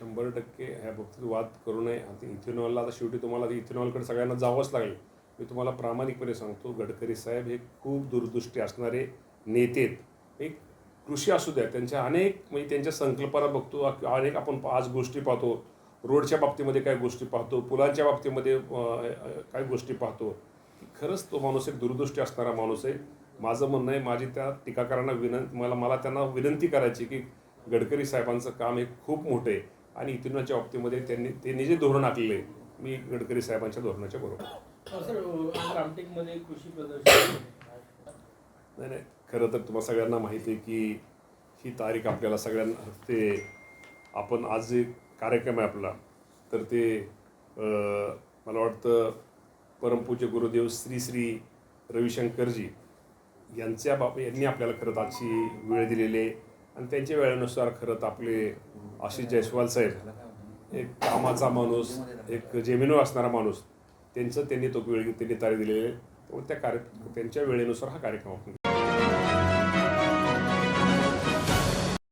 शंभर टक्के ह्या बाबतीत वाद करू नये. आता इथेनॉलला आता शेवटी तुम्हाला इथेनॉलकडे सगळ्यांना जावंच लागेल. मी तुम्हाला प्रामाणिकपणे सांगतो गडकरी साहेब हे खूप दूरदृष्टी असणारे नेते आहेत. एक कृषी असू द्या त्यांच्या अनेक म्हणजे त्यांच्या संकल्पना बघतो अनेक आपण आज गोष्टी पाहतो. रोडच्या बाबतीमध्ये काय गोष्टी पाहतो पुलांच्या बाबतीमध्ये काय गोष्टी पाहतो. खरंच तो माणूस एक दूरदृष्टी असणारा माणूस आहे. माझं म्हणणं आहे माझी त्या टीकाकारांना विनंती मला मला त्यांना विनंती करायची की गडकरी साहेबांचं काम हे खूप मोठं आहे. आणि इथूनच्या बाबतीमध्ये त्यांनी त्यांनी जे धोरण आखलेलं मी गडकरी साहेबांच्या धोरणाच्या बरोबर. हा, आज रामटेकमध्ये कृषी प्रदर्शन नाही नाही खरं तर तुम्हाला सगळ्यांना माहिती आहे की ही तारीख आपल्याला सगळ्यांना ते आपण आज जे कार्यक्रम आहे आपला तर ते मला वाटतं परमपूज्य गुरुदेव श्री श्री रविशंकरजी यांच्या बाब यांनी आपल्याला खरंच आजची वेळ दिलेली आहे आणि त्यांच्या वेळेनुसार खरंच आपले आशिष जयस्वाल साहेब एक कामाचा माणूस एक जेमिनू असणारा माणूस त्यांचं त्यांनी तो वेळ त्यांनी तारीख दिलेली आहे. त्यामुळे त्या कार्य त्यांच्या वेळेनुसार हा कार्यक्रम आपण